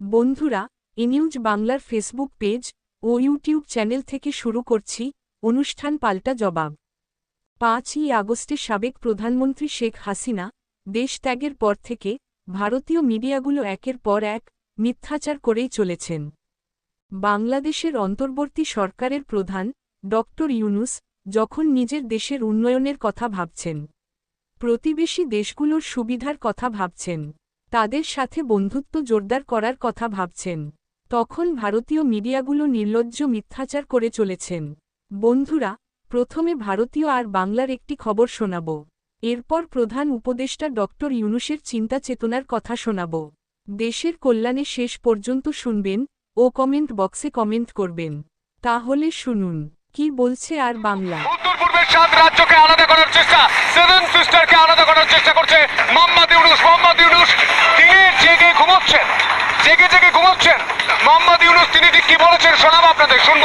বন্ধুরা ইনিউজ বাংলার Facebook page ও ইউটিউব চ্যানেল থেকে শুরু করছি অনুষ্ঠান পাল্টা জবাব। পাঁচই আগস্টে সাবেক প্রধানমন্ত্রী শেখ হাসিনা দেশ ত্যাগের পর থেকে ভারতীয় মিডিয়াগুলো একের পর এক মিথ্যাচার করেই চলেছেন। বাংলাদেশের অন্তর্বর্তী সরকারের প্রধান ড ইউনুস যখন নিজের দেশের উন্নয়নের কথা ভাবছেন, প্রতিবেশী দেশগুলোর সুবিধার কথা ভাবছেন তাদের সাথে বন্ধুত্ব জোরদার করার কথা ভাবছেন। তখন ভারতীয় মিডিয়াগুলো নির্লজ্জ মিথ্যাচার করে চলেছেন। বন্ধুরা, প্রথমে ভারতীয় আর বাংলার একটি খবর শোনাব। এরপর প্রধান উপদেষ্টা ড ইউনুসের চিন্তা চেতনার কথা শোনাব। দেশের কল্যাণে শেষ পর্যন্ত শুনবেন ও কমেন্ট বক্সে কমেন্ট করবেন। তাহলে শুনুন। কি বলছে আর বাংলা উত্তর সাত রাজ্যকে আলাদা করার চেষ্টা সেভেন সিস্টারকে আলাদা করার চেষ্টা করছে মোহাম্মদ ইউনুস মোহাম্মদ ইউনুস তিনি জেগে ঘুমোচ্ছেন জেগে জেগে ঘুমোচ্ছেন মোহাম্মদ ইউনুস তিনি ঠিক কি বলেছেন শোনাবো আপনাদের শুনব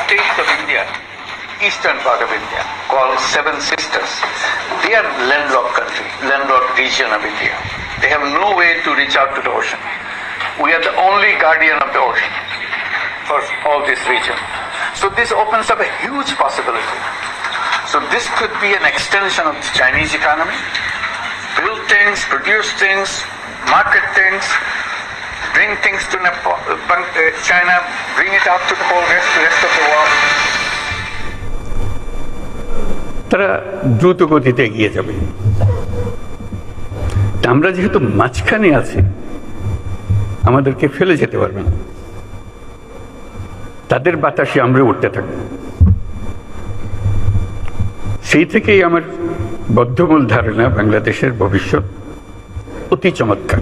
states of India, eastern part of India, called Seven Sisters. They are landlocked country, landlocked region of India. They have no way to reach out to the ocean. We are the only guardian of the ocean for all this region. So this opens up a huge possibility. So this could be an extension of the Chinese economy. Build things, produce things, market things, bring things to Nepal, uh, uh, China, bring it out to the whole rest, rest of the world. তারা দ্রুত গতিতে এগিয়ে যাবে আমরা যেহেতু মাঝখানে আছি আমাদেরকে ফেলে যেতে পারবে না। তাদের বাতাসে আমরা উঠতে থাকব। সেই থেকেই আমার বদ্ধমূল ধারণা বাংলাদেশের ভবিষ্যৎ অতি চমৎকার।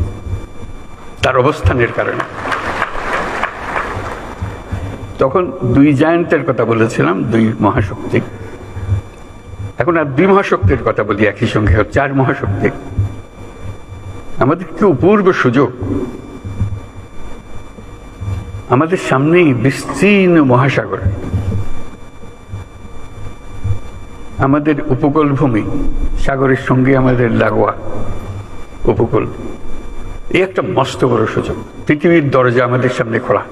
তার অবস্থানের কারণে। তখন দুই জায়ান্টের কথা বলেছিলাম, দুই মহাশক্তি। এখন আর দুই মহাশক্তির কথা বলি একই সঙ্গে চার মহাশক্তি। আমাদের কি অপূর্ব সুযোগ আমাদের সামনেই বিস্তীর্ণ মহাসাগর। আমাদের উপকূল ভূমি সাগরের সঙ্গে আমাদের লাগোয়া উপকূল। এই একটা মস্ত বড় সুযোগ। পৃথিবীর দরজা আমাদের সামনে খোলা।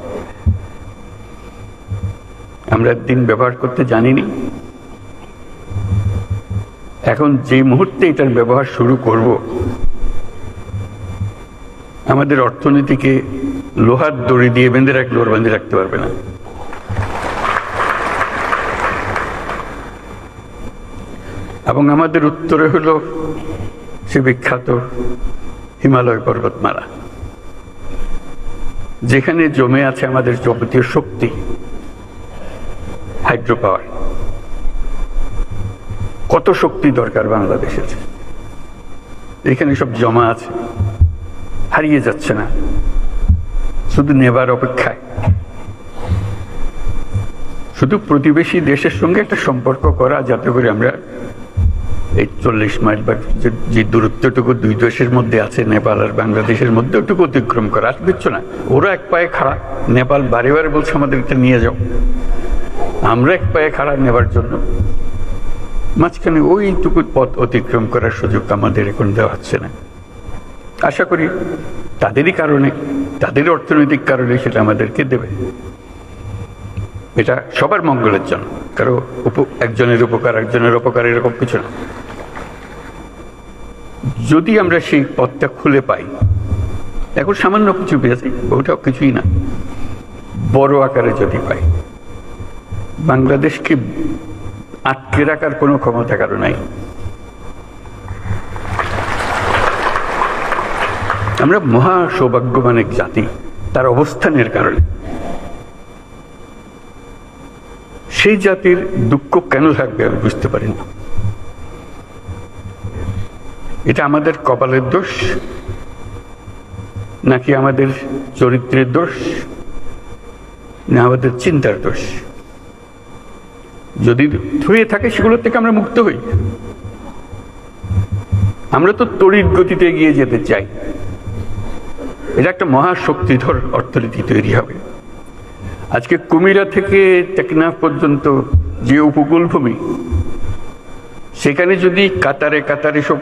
আমরা দিন ব্যবহার করতে জানিনি। এখন যে মুহূর্তে এটার ব্যবহার শুরু করব, আমাদের অর্থনীতিকে লোহার দড়ি দিয়ে বেঁধে রাখলে ওর বেঁধে রাখতে পারবে না। এবং আমাদের উত্তরে হলো সে বিখ্যাত হিমালয় পর্বতমালা। যেখানে জমে আছে আমাদের যাবতীয় শক্তি হাইড্রো পাওয়ার কত শক্তি দরকার বাংলাদেশের? এখানে সব জমা আছে, হারিয়ে যাচ্ছে না। শুধু নেবার অপেক্ষায়। শুধু প্রতিবেশী দেশের সঙ্গে একটা সম্পর্ক করা, যাতে করে আমরা এই চল্লিশ মাইল বা যে- দূরত্বটুকু দুই দেশের মধ্যে আছে, নেপাল আর বাংলাদেশের মধ্যে ওটুকু অতিক্রম করা, আর কিচ্ছু না। ওরা এক পায়ে খাড়া, নেপাল বারে বারে বলছে আমাদের এটা নিয়ে যাও। আমরা এক পায়ে খাড়া নেবার জন্য মাঝখানে ওইটুকু পথ অতিক্রম করার সুযোগ আমাদের এখন দেওয়া হচ্ছে না। আশা করি তাদেরই কারণে, তাদের অর্থনৈতিক কারণে সেটা আমাদেরকে দেবে। এটা সবার মঙ্গলের জন্য। কারও একজনের উপকার, একজনের অপকার এরকম কিছু না। যদি আমরা সেই পথটা খুলে পাই, এখন সামান্য কিছু পেয়েছি ওটাও কিছুই না। বড় আকারে যদি পাই, বাংলাদেশকে আটকে রাখার কোনো ক্ষমতা কারও নাই। আমরা মহা সৌভাগ্যবান এক জাতি, তার অবস্থানের কারণে। সেই জাতির দুঃখ কেন থাকবে আমি বুঝতে পারি না। এটা আমাদের কপালের দোষ, নাকি আমাদের চরিত্রের দোষ, না আমাদের চিন্তার দোষ? যদি হয়ে থাকে, সেগুলোর থেকে আমরা মুক্ত হই। আমরা তো তড়িৎ গতিতে এগিয়ে যেতে চাই। এটা একটা মহাশক্তিধর অর্থনীতি তৈরি হবে। আজকে কুমিরা থেকে টেকনাফ পর্যন্ত যে উপকূল ভূমি সেখানে যদি কাতারে কাতারে সব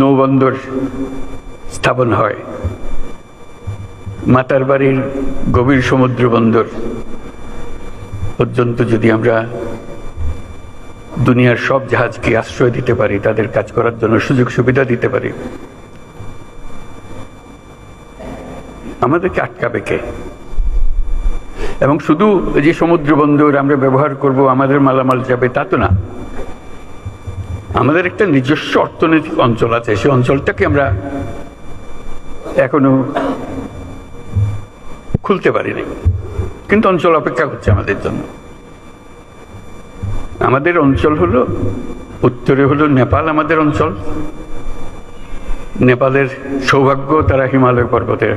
নৌবন্দর স্থাপন হয়, মাতার বাড়ির গভীর সমুদ্র বন্দর পর্যন্ত যদি আমরা দুনিয়ার সব জাহাজকে আশ্রয় দিতে পারি, তাদের কাজ করার জন্য সুযোগ সুবিধা দিতে পারি আমাদেরকে আটকাবে কে? এবং শুধু যে সমুদ্র বন্দর আমরা ব্যবহার করব, আমাদের মালামাল যাবে, তা তো না। আমাদের একটা নিজস্ব অর্থনৈতিক অঞ্চল আছে, সেই অঞ্চলটাকে আমরা এখনও খুলতে পারিনি। কিন্তু অঞ্চল অপেক্ষা করছে আমাদের জন্য। আমাদের অঞ্চল হলো, উত্তরে হলো নেপাল আমাদের অঞ্চল। নেপালের সৌভাগ্য তারা হিমালয় পর্বতের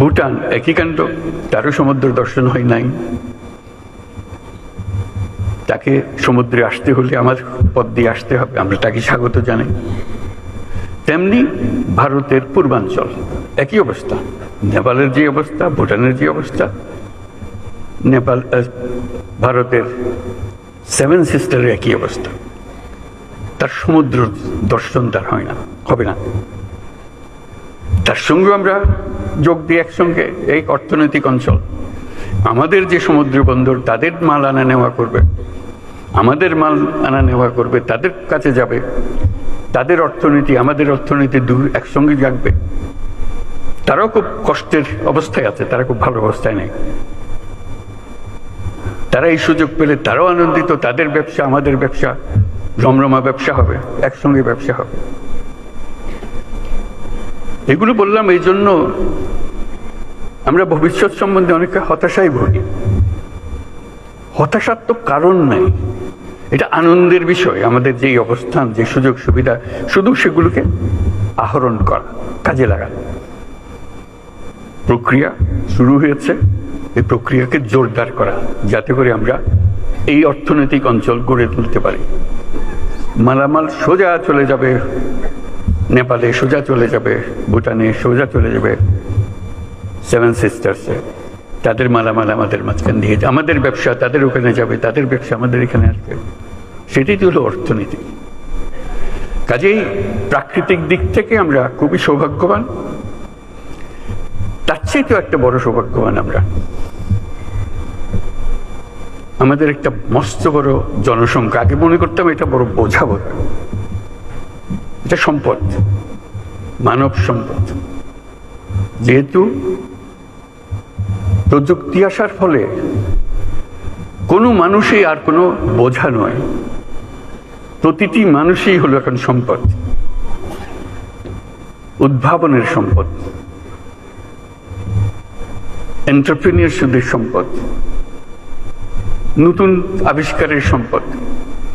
ভুটান একই কাণ্ড, তারও সমুদ্র দর্শন হয় নাই। তাকে সমুদ্রে আসতে হলে আমার পথ দিয়ে আসতে হবে, আমরা তাকে স্বাগত জানাই। তেমনি ভারতের পূর্বাঞ্চল, একই অবস্থা। নেপালের যে অবস্থা, ভুটানের যে অবস্থা, নেপাল ভারতের সেভেন সিস্টারের একই অবস্থা। তার সমুদ্র দর্শন তার হয় না, হবে না। তার সঙ্গে আমরা যোগ দিয়ে একসঙ্গে এই অর্থনৈতিক অঞ্চল। আমাদের যে সমুদ্র বন্দর, তাদের মাল আনা নেওয়া করবে। আমাদের মাল আনা নেওয়া করবে, তাদের কাছে যাবে। তাদের অর্থনীতি, আমাদের অর্থনীতি দু, একসঙ্গে জাগবে। তারাও খুব কষ্টের অবস্থায় আছে, তারা খুব ভালো অবস্থায় নেই। তারা এই সুযোগ পেলে তারাও আনন্দিত, তাদের ব্যবসা, আমাদের ব্যবসা, রমরমা ব্যবসা হবে, একসঙ্গে ব্যবসা হবে। এগুলো বললাম এই জন্য আমরা ভবিষ্যৎ সম্বন্ধে অনেকে হতাশায় ভুগি। হতাশার তো কারণ নাই। এটা আনন্দের বিষয়, আমাদের যেই অবস্থান, যে সুযোগ সুবিধা, শুধু সেগুলোকে আহরণ করা, কাজে লাগানো। প্রক্রিয়া শুরু হয়েছে, এই প্রক্রিয়াকে জোরদার করা, যাতে করে আমরা এই অর্থনৈতিক অঞ্চল গড়ে তুলতে পারি। মালামাল সোজা চলে যাবে। নেপালে সোজা চলে যাবে, ভুটানে সোজা চলে যাবে সেভেন সিস্টার্সে তাদের মালামাল আমাদের মাঝখান দিয়ে আমাদের ব্যবসা তাদের ওখানে যাবে, তাদের ব্যবসা আমাদের এখানে আসবে। সেটাই হলো অর্থনীতি। কাজেই প্রাকৃতিক দিক থেকে আমরা খুবই সৌভাগ্যবান। তার চেয়ে তো একটা বড় সৌভাগ্যবান আমরা। আমাদের একটা মস্ত বড় জনসংখ্যা। আগে মনে করতাম এটা বড় বোঝা বোধ এটা সম্পদ, মানব সম্পদ। যেহেতু প্রযুক্তি আসার ফলে কোনো মানুষই আর কোনো বোঝা নয়, প্রতিটি মানুষই হলো এখন সম্পদ, উদ্ভাবনের সম্পদ এন্টারপ্রিনিয়রশিপের সম্পদ, নতুন আবিষ্কারের সম্পদ।